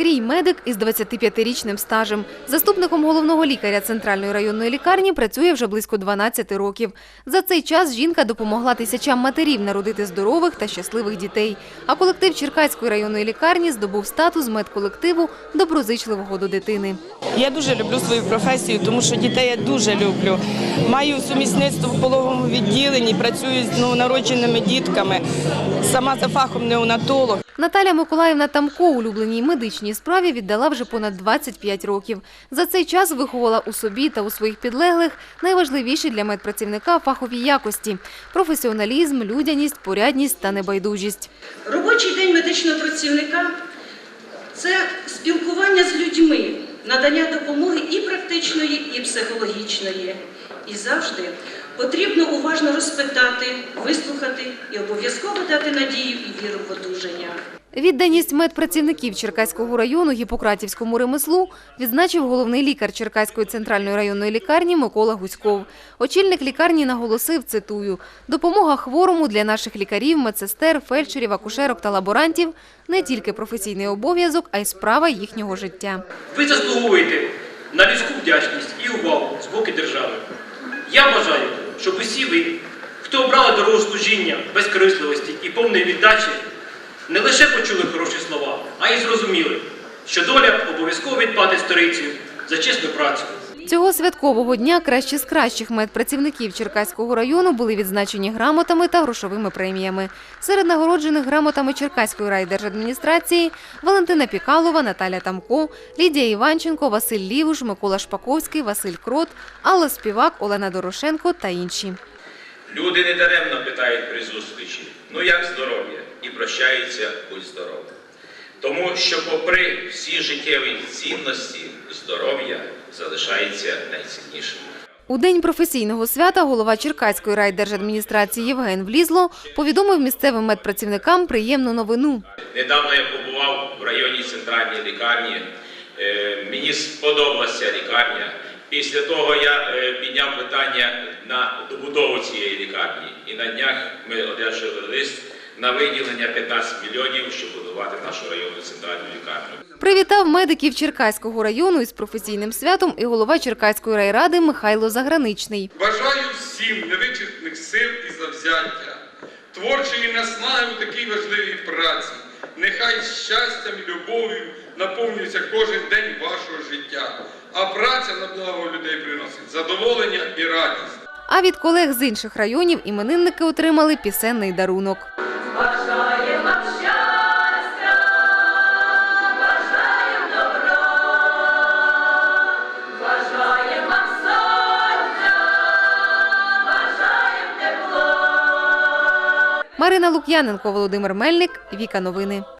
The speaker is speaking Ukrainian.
Крій медик із 25-річним стажем. Заступником головного лікаря центральної районної лікарні працює вже близько 12 років. За цей час жінка допомогла тисячам матерів народити здорових та щасливих дітей. А колектив Черкаської районної лікарні здобув статус медколективу доброзичливого до дитини. Я дуже люблю свою професію, тому що дітей я дуже люблю. Маю сумісництво в пологовому відділенні, працюю з новонародженими дітками. Сама за фахом неонатолог. Наталя Миколаївна Тамко улюбленій медичній справі віддала вже понад 25 років. За цей час виховала у собі та у своїх підлеглих найважливіші для медпрацівника фахові якості – професіоналізм, людяність, порядність та небайдужість. Робочий день медичного працівника це спілкування з людьми, надання допомоги і практичної, і психологічної. І завжди потрібно уважно розпитати, вислухати і обов'язково дати надію і віру в одужання. Відданість медпрацівників Черкаського району гіпократівському ремеслу відзначив головний лікар Черкаської центральної районної лікарні Микола Гуськов. Очільник лікарні наголосив, цитую, «Допомога хворому для наших лікарів, медсестер, фельдшерів, акушерок та лаборантів – не тільки професійний обов'язок, а й справа їхнього життя». Ви заслуговуєте на людську вдячність і увагу з боку держави. Я бажаю, щоб усі ви, хто обрали дорогу служіння, безкорисливості і повної віддачі, не лише почули хороші слова, а й зрозуміли, що доля обов'язково відплатить сторицею за чесну працю. Цього святкового дня кращі з кращих медпрацівників Черкаського району були відзначені грамотами та грошовими преміями. Серед нагороджених грамотами Черкаської райдержадміністрації Валентина Пікалова, Наталя Тамко, Лідія Іванченко, Василь Лівуш, Микола Шпаковський, Василь Крот, Алла Співак, Олена Дорошенко та інші. Люди недаремно питають при зустрічі, ну як здоров'я, і прощаються, будь здоров. Тому що, попри всі життєві цінності, здоров'я залишається найціннішим. У день професійного свята голова Черкаської райдержадміністрації Євген Влізло повідомив місцевим медпрацівникам приємну новину. Недавно я побував в районній центральній лікарні. Е, Мені сподобалася лікарня. Після того я е, підняв питання на добудову цієї лікарні. І на днях ми одержали лист на виділення 15 мільйонів, щоб будувати нашу районну центральну лікарню. Привітав медиків Черкаського району із професійним святом і голова Черкаської райради Михайло Заграничний. Бажаю всім невичерпних сил і завзяття, творчої наснаги у такій важливій праці. Нехай щастям і любов'ю наповнюється кожен день вашого життя, а праця на благо людей приносить задоволення і радість. А від колег з інших районів іменинники отримали пісенний дарунок. Марина Лук'яненко, Володимир Мельник, Віка Новини.